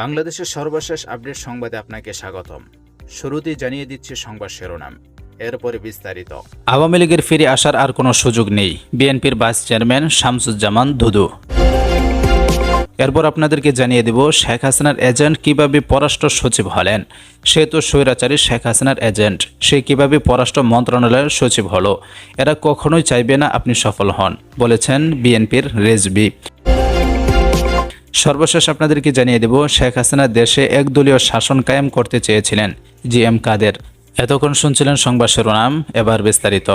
বাংলাদেশের সর্বশেষ আপডেট সংবাদে আপনাকে স্বাগতম। শুরুতেই জানিয়ে দিচ্ছে সংবাদ শিরোনাম। এরপরে বিস্তারিত। আওয়ামী লীগের ফিরে আসার আর কোনো সুযোগ নেই। বিএনপির ভাইস চেয়ারম্যান শামসুজ্জামান ধুদু এরপর আপনাদেরকে জানিয়ে দেব শেখ হাসিনার এজেন্ট কীভাবে পররাষ্ট্র সচিব হলেন। সে তো স্বৈরাচারী শেখ হাসিনার এজেন্ট। সে কীভাবে পররাষ্ট্র মন্ত্রণালয়ের সচিব হলো। এরা কখনোই চাইবে না আপনি সফল হন বলেছেন বিএনপির রেজবি সর্বশেষ আপনাদেরকে জানিয়ে দেব, শেখ হাসিনা দেশে একদলীয় শাসন কায়েম করতে চেয়েছিলেন জি এম কাদের। এতক্ষণ শুনছিলেন সংবাদ শিরোনাম, এবার বিস্তারিত।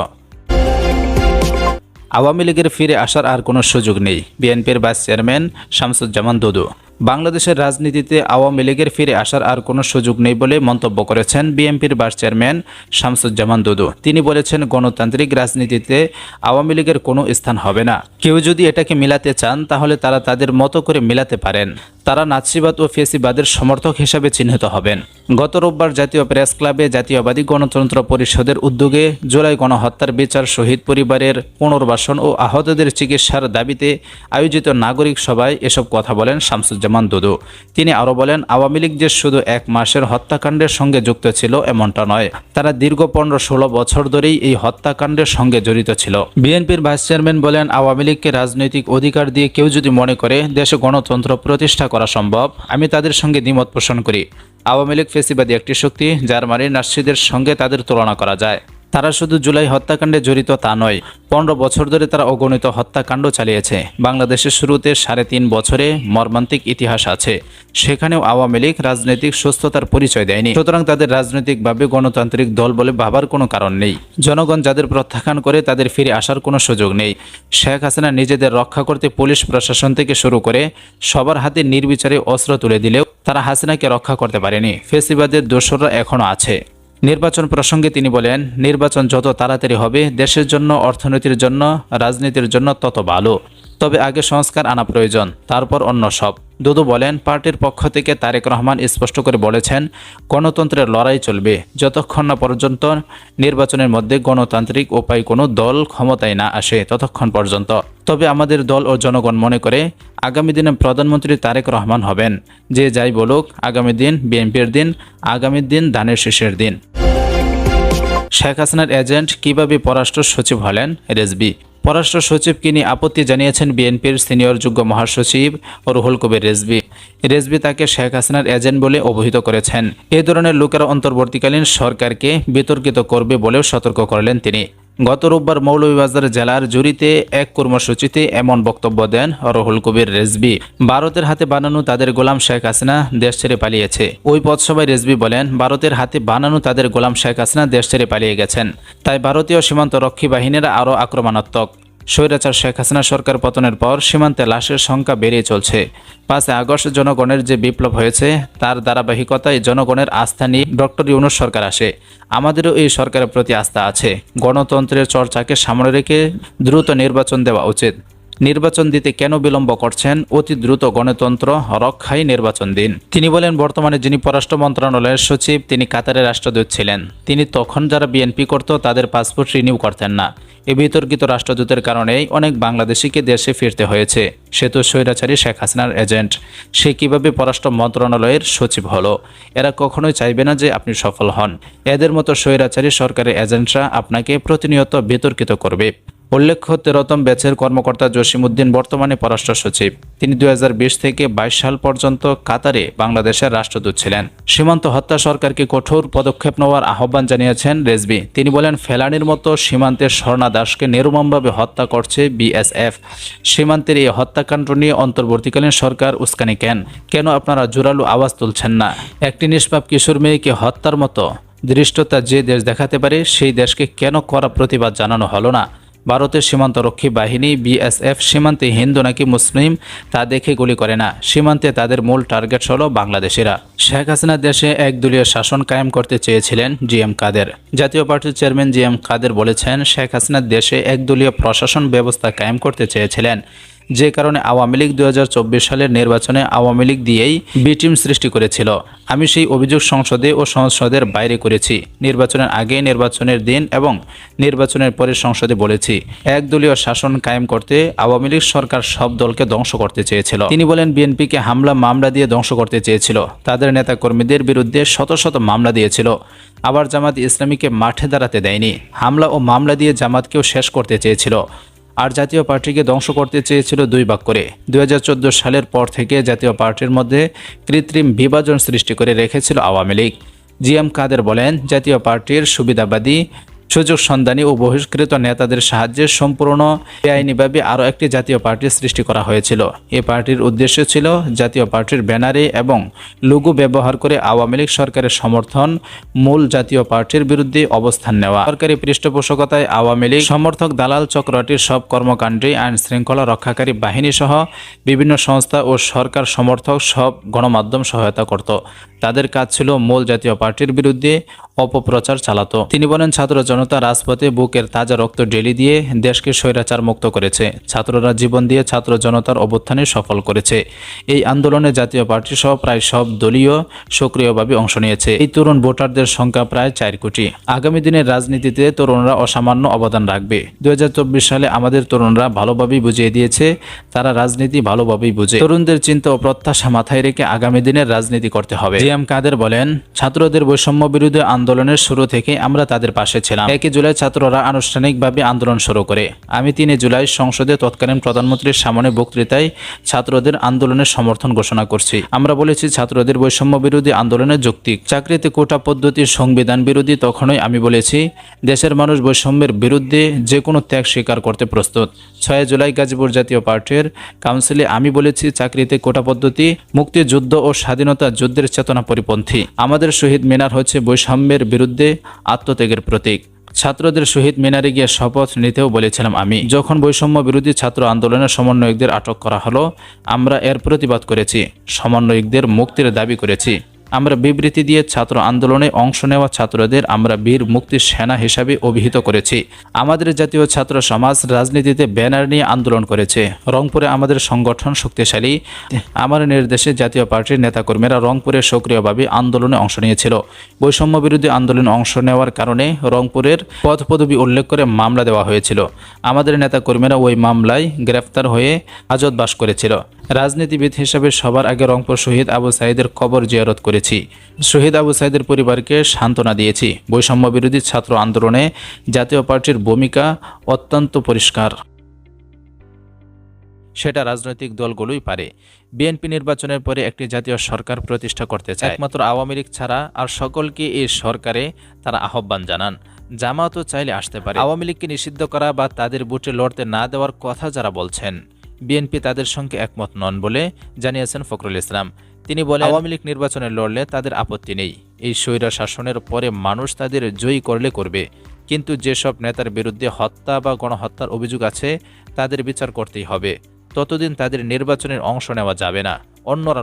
আওয়ামী লীগের ফিরে আসার আর কোনো সুযোগ নেই। বিএনপির ভাইস চেয়ারম্যান শামসুজ্জামান দুদু। বাংলাদেশের রাজনীতিতে আওয়ামী লীগের ফিরে আসার আর কোনো সুযোগ নেই বলে মন্তব্য করেছেন বিএনপির ভাইস চেয়ারম্যান শামসুজ্জামান দুদু। তিনি বলেছেন, গণতান্ত্রিক রাজনীতিতে আওয়ামী লীগের কোনো স্থান হবে না। কেউ যদি এটাকে মিলাতে চান, তাহলে তারা তাদের মতো করে মিলাতে পারেন। তারা নাৎসিবাদ ও ফেসিবাদের সমর্থক হিসাবে চিহ্নিত হবেন। গত রোববার জাতীয় প্রেস ক্লাবে জাতীয়বাদী গণতন্ত্র পরিষদের উদ্যোগে জুলাই গণহত্যার বিচার শহীদ পরিবারের পুনর্বাসন ও আহতদের চিকিৎসার দাবিতে আয়োজিত নাগরিক সভায় এসব কথা বলেন শামসুজ্জামান দুদু। তিনি আরও বলেন, আওয়ামী লীগ যে শুধু এক মাসের হত্যাকাণ্ডের সঙ্গে যুক্ত ছিল এমনটা নয়। তারা দীর্ঘ পনেরো ষোলো বছর ধরেই এই হত্যাকাণ্ডের সঙ্গে জড়িত ছিল। বিএনপির ভাইস চেয়ারম্যান বলেন, আওয়ামী লীগকে রাজনৈতিক অধিকার দিয়ে কেউ যদি মনে করে দেশে গণতন্ত্র প্রতিষ্ঠা করা সম্ভব, আমি তাদের সঙ্গে দ্বিমত পোষণ করি। আওয়ামী লীগ ফেসিবাদী একটি শক্তি জার্মানির নাসিদের সঙ্গে তাদের তুলনা করা যায়। তারা শুধু জুলাই হত্যাকাণ্ডে জড়িত তা নয়, পনেরো বছর ধরে তারা অগণিত হত্যাকাণ্ড চালিয়েছে। বাংলাদেশের শুরুতে সাড়ে তিন বছরে মর্মান্তিক ইতিহাস আছে। সেখানেও আওয়ামী লীগ রাজনৈতিক সুস্থতার পরিচয় দেয়নি। সুতরাং তাদের রাজনৈতিকভাবে গণতান্ত্রিক দল বলে ভাবার কোনো কারণ নেই। জনগণ যাদের প্রত্যাখ্যান করে তাদের ফিরে আসার কোনো সুযোগ নেই। শেখ হাসিনা নিজেদের রক্ষা করতে পুলিশ প্রশাসন থেকে শুরু করে সবার হাতে নির্বিচারে অস্ত্র তুলে দিলেও তারা হাসিনাকে রক্ষা করতে পারেনি। ফেসিবাদের দোসররা এখনও আছে। নির্বাচন প্রসঙ্গে তিনি বলেন, নির্বাচন যত তাড়াতাড়ি হবে, দেশের জন্য, অর্থনীতির জন্য, রাজনীতির জন্য তত ভালো। তবে আগে সংস্কার আনা প্রয়োজন, তারপর অন্য সব। দুদু বলেন, পার্টির পক্ষ থেকে তারেক রহমান স্পষ্ট করে বলেছেন, গণতন্ত্রের লড়াই চলবে। যতক্ষণ না পর্যন্ত নির্বাচনের মধ্যে গণতান্ত্রিক উপায় কোনো দল ক্ষমতায় না আসে, ততক্ষণ পর্যন্ত। তবে আমাদের দল ও জনগণ মনে করে আগামী দিনে প্রধানমন্ত্রী তারেক রহমান হবেন। যে যাই বলুক, আগামী দিন বিএনপির দিন, আগামী দিন ধানের শেষের দিন। শেখ হাসিনার এজেন্ট কীভাবে পররাষ্ট্র সচিব হলেন? রেজবি পররাষ্ট্র সচিবকে নিয়ে আপত্তি জানিয়েছেন বিএনপির সিনিয়র যুগ্ম মহাসচিব রুহুল কবির রেজবি রেজবি তাকে শেখ হাসিনার এজেন্ট বলে অভিহিত করেছেন। এ ধরনের লোকেরা অন্তর্বর্তীকালীন সরকারকে বিতর্কিত করবে বলেও সতর্ক করলেন তিনি। গত রোববার মৌলভীবাজার জেলার জুরিতে এক কর্মসূচিতে এমন বক্তব্য দেন রহুল কবির রেজবি। ভারতের হাতে বানানো তাদের গোলাম শেখ হাসিনা দেশ ছেড়ে পালিয়েছে। ওই পথসভায় রেজবি বলেন, ভারতের হাতে বানানো তাদের গোলাম শেখ হাসিনা দেশ ছেড়ে পালিয়ে গেছেন। তাই ভারতীয় সীমান্ত রক্ষী বাহিনীরা আরও আক্রমণাত্মক। স্বৈরাচার শেখ হাসিনা সরকার পতনের পর সীমান্তে লাশের সংখ্যা বেড়ে চলছে। পাঁচই আগস্ট জনগণের যে বিপ্লব হয়েছে, তার ধারাবাহিকতায় জনগণের আস্থা নিয়ে ডক্টর ইউনুস সরকার আসে। আমাদেরও এই সরকারের প্রতি আস্থা আছে। গণতন্ত্রের চর্চাকে সামনে রেখে দ্রুত নির্বাচন দেওয়া উচিত। নির্বাচন দিতে কেন বিলম্ব করছেন? অতি দ্রুত গণতন্ত্র রক্ষায় নির্বাচন দিন। তিনি বলেন, বর্তমানে যিনি পররাষ্ট্র মন্ত্রণালয়ের সচিব, তিনি কাতারের রাষ্ট্রদূত ছিলেন। তিনি তখন যারা বিএনপি করত, তাদের পাসপোর্ট রিনিউ করতেন না। এ বিতর্কিত রাষ্ট্রদূতের কারণেই অনেক বাংলাদেশিকে দেশে ফিরতে হয়েছে, সে তো স্বৈরাচারী শেখ হাসিনার এজেন্ট। সে কীভাবে পররাষ্ট্র মন্ত্রণালয়ের সচিব হলো, এরা কখনোই চাইবে না যে আপনি সফল হন। এদের মতো স্বৈরাচারী সরকারের এজেন্টরা আপনাকে প্রতিনিয়ত বিতর্কিত করবে। উল্লেখ্য, তেরোতম ব্যাচের কর্মকর্তা জসিমউদ্দিন বর্তমানে পররাষ্ট্র সচিব। তিনি দু হাজার বিশ থেকে বাইশ সাল পর্যন্ত কাতারে বাংলাদেশের রাষ্ট্রদূত ছিলেন। সীমান্ত হত্যা সরকারকে কঠোর পদক্ষেপ নেওয়ার আহ্বান জানিয়েছেন রেজবি তিনি বলেন, ফেলানির মতো সীমান্তের স্বর্ণা দাসকে নির্মমভাবে হত্যা করছে বিএসএফ। সীমান্তের এই হত্যাকাণ্ড নিয়ে অন্তর্বর্তীকালীন সরকার উস্কানি কেন? কেন আপনারা জোরালো আওয়াজ তুলছেন না? একটি নিষ্পাপ কিশোর মেয়েকে হত্যার মতো দৃষ্টতা যে দেশ দেখাতে পারে, সেই দেশকে কেন করা প্রতিবাদ জানানো হলো না? ভারতের সীমান্তরক্ষী বাহিনী, বিএসএফ, সীমান্তে হিন্দু নাকি মুসলিম, তা দেখে গুলি করে না। সীমান্তে তাদের মূল টার্গেট হল বাংলাদেশিরা। শেখ হাসিনা দেশে একদলীয় শাসন কায়েম করতে চেয়েছিলেন জি এম কাদের। জাতীয় পার্টির চেয়ারম্যান জি এম কাদের বলেছেন, শেখ হাসিনা দেশে একদলীয় প্রশাসন ব্যবস্থা কায়েম করতে চেয়েছিলেন। যে কারণে আওয়ামী লীগ দুই হাজার চব্বিশ সালের নির্বাচনে আওয়ামী লীগ দিয়েই বি টিম সৃষ্টি করেছিল। আমি সেই অভিযোগ সংসদে ও সংসদের বাইরে করেছি। নির্বাচনের আগে নির্বাচনের দিন এবং নির্বাচনের পরে সংসদে বলেছি একদলীয় শাসন কায়েম করতে আওয়ামী লীগ সরকার সব দলকে ধ্বংস করতে চেয়েছিল। তিনি বলেন, বিএনপিকে হামলা মামলা দিয়ে ধ্বংস করতে চেয়েছিল। তাদের নেতাকর্মীদের বিরুদ্ধে শত শত মামলা দিয়েছিল। আবার জামাত ইসলামীকে মাঠে দাঁড়াতে দেয়নি। হামলা ও মামলা দিয়ে জামাতকেও শেষ করতে চেয়েছিল। আর জাতীয় পার্টিকে ধ্বংস করতে চেয়েছিল দুই বাক করে দুই হাজার চোদ্দ সালের পর থেকে জাতীয় পার্টির মধ্যে কৃত্রিম বিভাজন সৃষ্টি করে রেখেছিল আওয়ামী লীগ। জি এম কাদের বলেন, জাতীয় পার্টির সুবিধাবাদী সুযোগ সন্ধানী ও বহিষ্কৃত নেতাদের সাহায্যে সম্পূর্ণ বেআইনিভাবে আরও একটি জাতীয় পার্টি সৃষ্টি করা হয়েছিল। এ পার্টির উদ্দেশ্য ছিল জাতীয় পার্টির ব্যানারে এবং লুগু ব্যবহার করে আওয়ামী লীগ সরকারের সমর্থন মূল জাতীয় পার্টির বিরুদ্ধে অবস্থান নেওয়া। সরকারি পৃষ্ঠপোষকতায় আওয়ামী লীগ সমর্থক দালাল চক্রটির সব কর্মকাণ্ডে আইন শৃঙ্খলা রক্ষাকারী বাহিনী সহ বিভিন্ন সংস্থা ও সরকার সমর্থক সব গণমাধ্যম সহায়তা করত। তাদের কাজ ছিল মূল জাতীয় পার্টির বিরুদ্ধে অপপ্রচার চালাতো। তিনি বলেন, ছাত্র জনতা রাজপথে বুকের তাজা রক্ত ডেলি দিয়ে দেশকে স্বৈরাচার মুক্ত করেছে। ছাত্ররা জীবন দিয়ে ছাত্র জনতার অভ্যুত্থানে সফল করেছে। এই আন্দোলনে জাতীয় পার্টি সহ প্রায় সব দলীয় সক্রিয়ভাবে অংশ নিয়েছে। এই তরুণ ভোটারদের সংখ্যা প্রায় চার কোটি। আগামী দিনের রাজনীতিতে তরুণরা অসামান্য অবদান রাখবে। দুই হাজার চব্বিশ সালে আমাদের তরুণরা ভালোভাবেই বুঝিয়ে দিয়েছে, তারা রাজনীতি ভালোভাবেই বুঝে। তরুণদের চিন্তা ও প্রত্যাশা মাথায় রেখে আগামী দিনের রাজনীতি করতে হবে। জিএম কাদের বলেন, ছাত্রদের বৈষম্য বিরুদ্ধে আন্দোলনের শুরু থেকে আমরা তাদের পাশে ছিলাম। একই জুলাই ছাত্ররা আনুষ্ঠানিকভাবে আন্দোলন শুরু করে। আমি তিনে জুলাই সংসদে তৎকালীন প্রধানমন্ত্রীর সামনে বক্তৃতায় ছাত্রদের আন্দোলনের সমর্থন ঘোষণা করছি। আমরা বলেছি, ছাত্রদের বৈষম্য বিরোধী আন্দোলনের যৌক্তিক চাকরিতে কোটা পদ্ধতির সংবিধান বিরোধী তখনই আমি বলেছি, দেশের মানুষ বৈষম্যের বিরুদ্ধে যে কোনো ত্যাগ স্বীকার করতে প্রস্তুত। ছয় জুলাই গাজীপুর জাতীয় পার্টির কাউন্সিলে আমি বলেছি, চাকরিতে কোটা পদ্ধতি, মুক্তিযুদ্ধ ও স্বাধীনতা যুদ্ধের চেতনা পরিপন্থী আমাদের শহীদ মিনার হচ্ছে বৈষম্যের বিরুদ্ধে আত্মত্যাগের প্রতীক। ছাত্রদের শহীদ মিনারে গিয়ে শপথ নিতেও বলেছিলাম আমি। যখন বৈষম্য বিরোধী ছাত্র আন্দোলনের সমন্বয়কদের আটক করা হলো, আমরা এর প্রতিবাদ করেছি, সমন্বয়কদের মুক্তির দাবি করেছি। আমরা বিবৃতি দিয়ে ছাত্র আন্দোলনে অংশ নেওয়া ছাত্রদের আমরা বীর মুক্তি সেনা হিসাবে অভিহিত করেছি। আমাদের জাতীয় ছাত্র সমাজ রাজনীতিতে ব্যানার নিয়ে আন্দোলন করেছে। রংপুরে আমাদের সংগঠন শক্তিশালী। আমার নির্দেশে জাতীয় পার্টির নেতাকর্মীরা রংপুরে সক্রিয়ভাবে আন্দোলনে অংশ নিয়েছিল। বৈষম্য বিরোধী আন্দোলনে অংশ নেওয়ার কারণে রংপুরের পদ পদবি উল্লেখ করে মামলা দেওয়া হয়েছিল। আমাদের নেতাকর্মীরা ওই মামলায় গ্রেফতার হয়ে হাজত বাস করেছিল। রাজনীতিবিদ হিসাবে সবার আগে রংপুর শহীদ আবু সাইদের কবর জিয়ারত করেছি। শহীদ আবু সাইদের পরিবারকে সান্ত্বনা দিয়েছি। বৈষম্য বিরোধী ছাত্র আন্দোলনে জাতীয় পার্টির ভূমিকা অত্যন্ত পরিষ্কার। সেটা রাজনৈতিক দলগুলোই পারে। বিএনপি নির্বাচনের পরে একটি জাতীয় সরকার প্রতিষ্ঠা করতে চায়। একমাত্র আওয়ামী লীগ ছাড়া আর সকলকে এই সরকারে তারা আহ্বান জানান। জামাতও চাইলে আসতে পারে। আওয়ামী লীগকে নিষিদ্ধ করা বা তাদের বুটে লড়তে না দেওয়ার কথা যারা বলছেন, বিএনপি তাদের সঙ্গে একমত নন বলে জানিয়েছেন ফখরুল ইসলাম। তিনি বলেন, আওয়ামী লীগ নির্বাচনে লড়লে তাদের আপত্তি নেই। এই স্বৈরা শাসনের পরে মানুষ তাদের জয়ী করলে করবে। কিন্তু যেসব নেতার বিরুদ্ধে হত্যা বা গণহত্যার অভিযোগ আছে, তাদের বিচার করতেই হবে। ততদিন তাদের নির্বাচনের অংশ নেওয়া যাবে না। অন্যরা